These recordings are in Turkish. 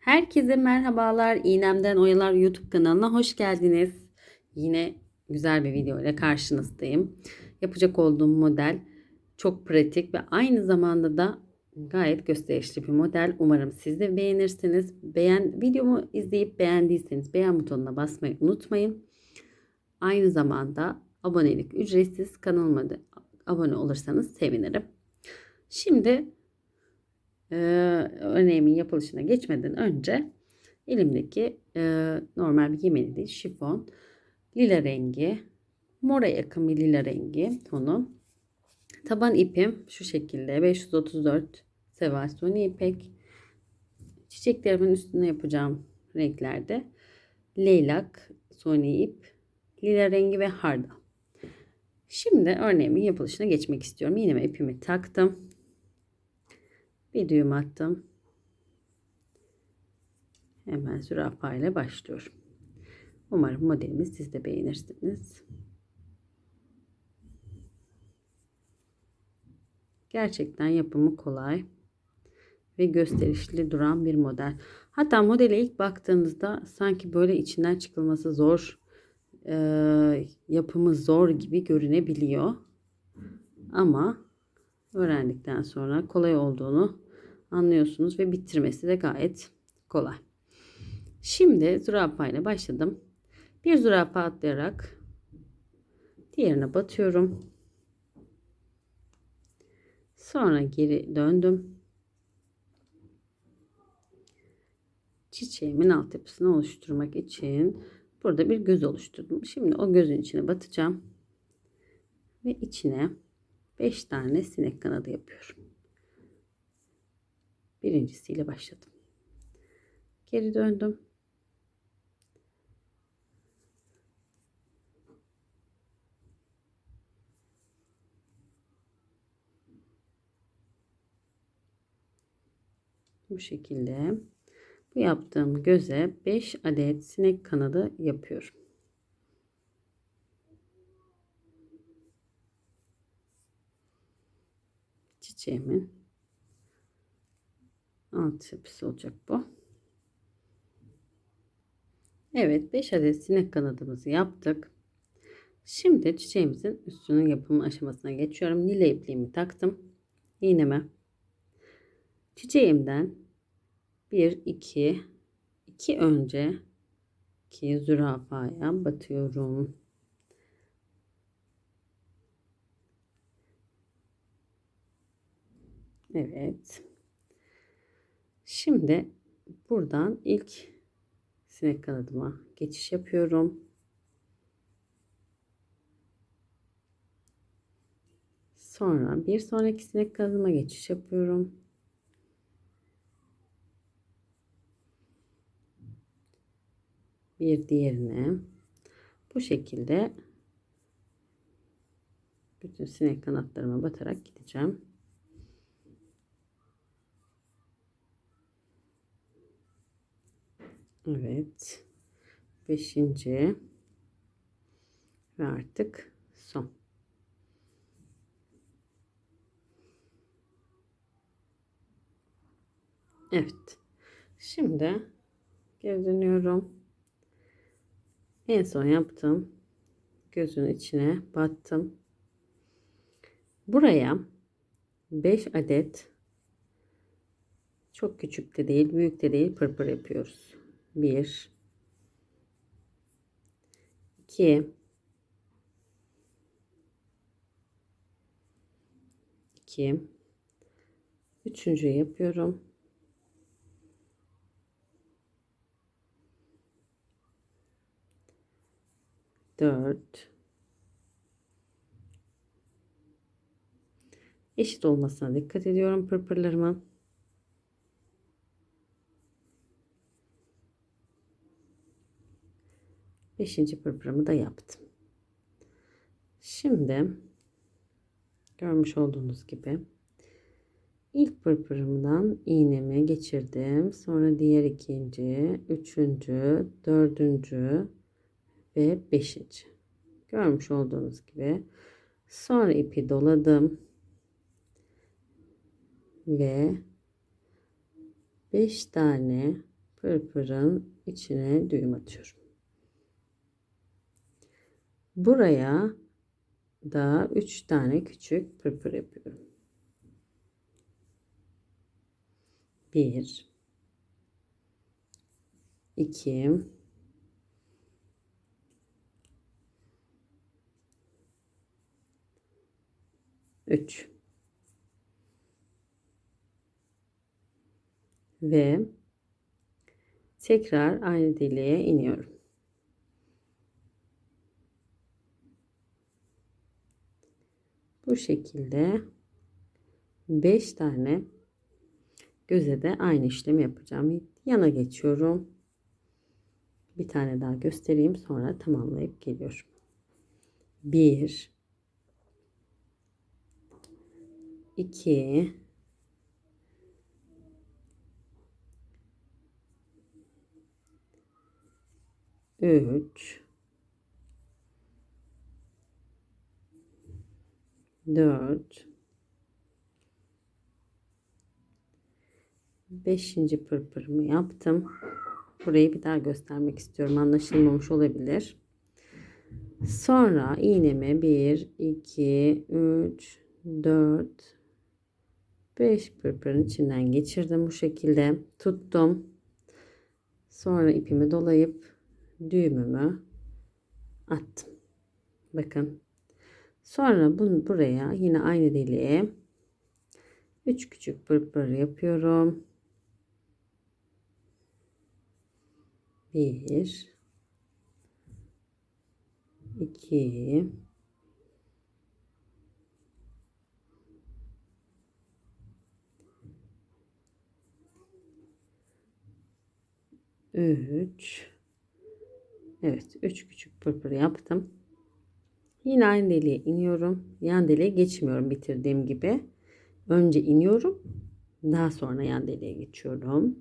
Herkese merhabalar. İğnemden Oyalar YouTube kanalına hoş geldiniz. Yine güzel bir video ile karşınızdayım. Yapacak olduğum model çok pratik ve aynı zamanda da gayet gösterişli bir model. Umarım siz de beğenirsiniz. Beğen videomu izleyip beğendiyseniz beğen butonuna basmayı unutmayın. Aynı zamanda abonelik ücretsiz. Kanalıma da abone olursanız sevinirim. Şimdi e, örneğimin yapılışına geçmeden önce elimdeki e, normal bir yemeni değil şifon lila rengi mora yakın bir lila rengi tonu taban ipim şu şekilde 534 Sevastoni ipek çiçeklerimin üstüne yapacağım renklerde leylak suni ip lila rengi ve hardal. Şimdi örneğimin yapılışına geçmek istiyorum. Yine ipimi taktım bir düğüm attım. Hemen zürafa ile başlıyorum. Umarım modelimi siz de beğenirsiniz. Gerçekten yapımı kolay ve gösterişli duran bir model. Hatta modele ilk baktığınızda sanki böyle içinden çıkılması zor, e, yapımı zor gibi görünebiliyor. Ama öğrendikten sonra kolay olduğunu anlıyorsunuz ve bitirmesi de gayet kolay. Şimdi zürafa ile başladım. Bir zürafa atlayarak diğerine batıyorum. Sonra geri döndüm. Çiçeğimin altyapısını oluşturmak için burada bir göz oluşturdum. Şimdi o gözün içine batacağım. Ve içine 5 tane sinek kanadı yapıyorum. Birincisiyle başladım. Geri döndüm. Bu şekilde bu yaptığım göze 5 adet sinek kanadı yapıyorum. Çiçeğimin alt yapısı olacak bu. Evet 5 adet sinek kanadımızı yaptık. Şimdi çiçeğimizin üstünün yapımı aşamasına geçiyorum. Lila ipliğimi taktım. İğneme. Çiçeğimden 1 2 2 önce 2 zürafaya batıyorum. Evet. Şimdi buradan ilk sinek kanadıma geçiş yapıyorum. Sonra bir sonraki sinek kanadıma geçiş yapıyorum. Bir diğerine bu şekilde bütün sinek kanatlarıma batarak gideceğim. Evet. Beşinci. Ve artık son. Evet. Şimdi geri dönüyorum. En son yaptım. Gözün içine battım. Buraya 5 adet çok küçük de değil, büyük de değil pırpır yapıyoruz. 1 2 2 Üçüncü yapıyorum. Dört. Eşit olmasına dikkat ediyorum pırpırlarımın. Beşinci pırpırımı da yaptım. Şimdi görmüş olduğunuz gibi ilk pırpırımdan iğnemi geçirdim. Sonra diğer ikinci, üçüncü, dördüncü ve beşinci. Görmüş olduğunuz gibi. Sonra ipi doladım. Ve 5 tane pırpırın içine düğüm atıyorum. Buraya da 3 tane küçük pırpır yapıyorum. 1 2 3 ve tekrar aynı deliğe iniyorum. Bu şekilde 5 tane göze de aynı işlemi yapacağım. Yana geçiyorum. Bir tane daha göstereyim sonra tamamlayıp geliyorum. 1 2 3 4 Beşinci pırpırımı yaptım. Burayı bir daha göstermek istiyorum. Anlaşılmamış olabilir. Sonra iğnemi 1, 2, 3, 4, 5 pırpırın içinden geçirdim. Bu şekilde tuttum. Sonra ipimi dolayıp düğümümü attım. Bakın. Sonra bunu buraya yine aynı deliğe 3 küçük pırpır yapıyorum. 1 2 3 Evet 3 küçük pırpır yaptım. Yine aynı deliğe iniyorum. Yan deliğe geçmiyorum bitirdiğim gibi. Önce iniyorum. Daha sonra yan deliğe geçiyorum.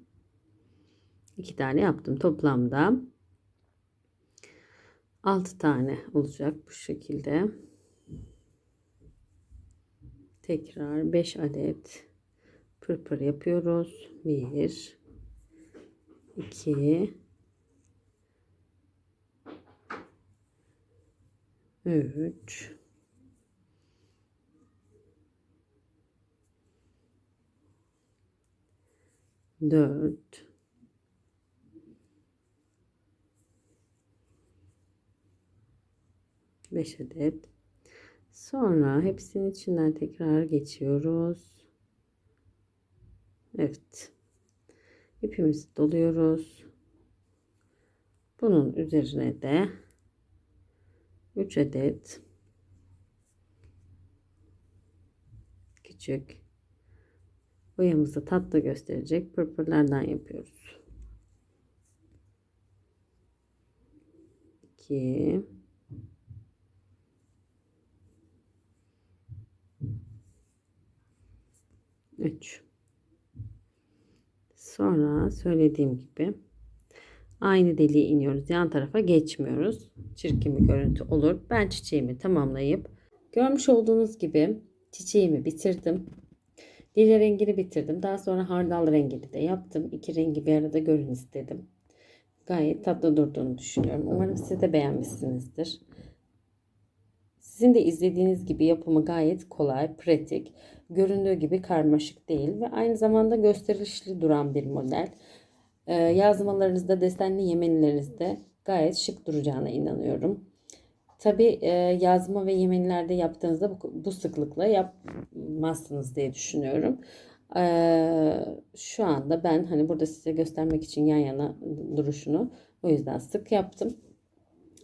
2 tane yaptım. Toplamda 6 tane olacak bu şekilde. Tekrar 5 adet pırpır yapıyoruz. 1 2 3 4 5 adet. Sonra hepsinin içinden tekrar geçiyoruz. Evet. İpimizi doluyoruz. Bunun üzerine de 3 adet. Küçük. Boyamızı tatlı gösterecek pırpırlardan yapıyoruz. 2 3 Sonra söylediğim gibi aynı deliğe iniyoruz. Yan tarafa geçmiyoruz. Çirkin bir görüntü olur. Ben çiçeğimi tamamlayıp görmüş olduğunuz gibi çiçeğimi bitirdim. Lila rengini bitirdim. Daha sonra hardal rengini de yaptım. İki rengi bir arada görün istedim. Gayet tatlı durduğunu düşünüyorum. Umarım siz de beğenmişsinizdir. Sizin de izlediğiniz gibi yapımı gayet kolay, pratik, göründüğü gibi karmaşık değil ve aynı zamanda gösterişli duran bir model. Ee, yazmalarınızda, desenli yemenlerinizde gayet şık duracağına inanıyorum. Tabi e, yazma ve yemenlerde yaptığınızda bu, bu sıklıkla yapmazsınız diye düşünüyorum. Ee, şu anda ben hani burada size göstermek için yan yana duruşunu o yüzden sık yaptım.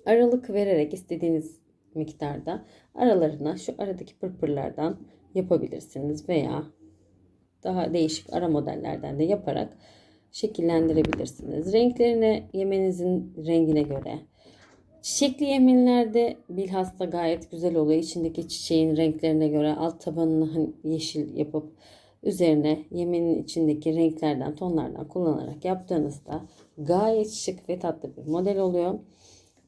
Aralık vererek istediğiniz miktarda aralarına şu aradaki pırpırlardan yapabilirsiniz veya daha değişik ara modellerden de yaparak şekillendirebilirsiniz. Renklerine yemenizin rengine göre. Çiçekli yeminlerde bilhassa gayet güzel oluyor. İçindeki çiçeğin renklerine göre alt tabanını hani yeşil yapıp üzerine yeminin içindeki renklerden tonlardan kullanarak yaptığınızda gayet şık ve tatlı bir model oluyor.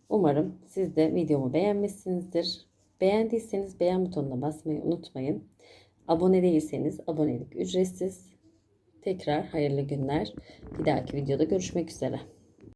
Umarım siz de videomu beğenmişsinizdir. Beğendiyseniz beğen butonuna basmayı unutmayın. Abone değilseniz abonelik ücretsiz. Tekrar hayırlı günler. Bir dahaki videoda görüşmek üzere.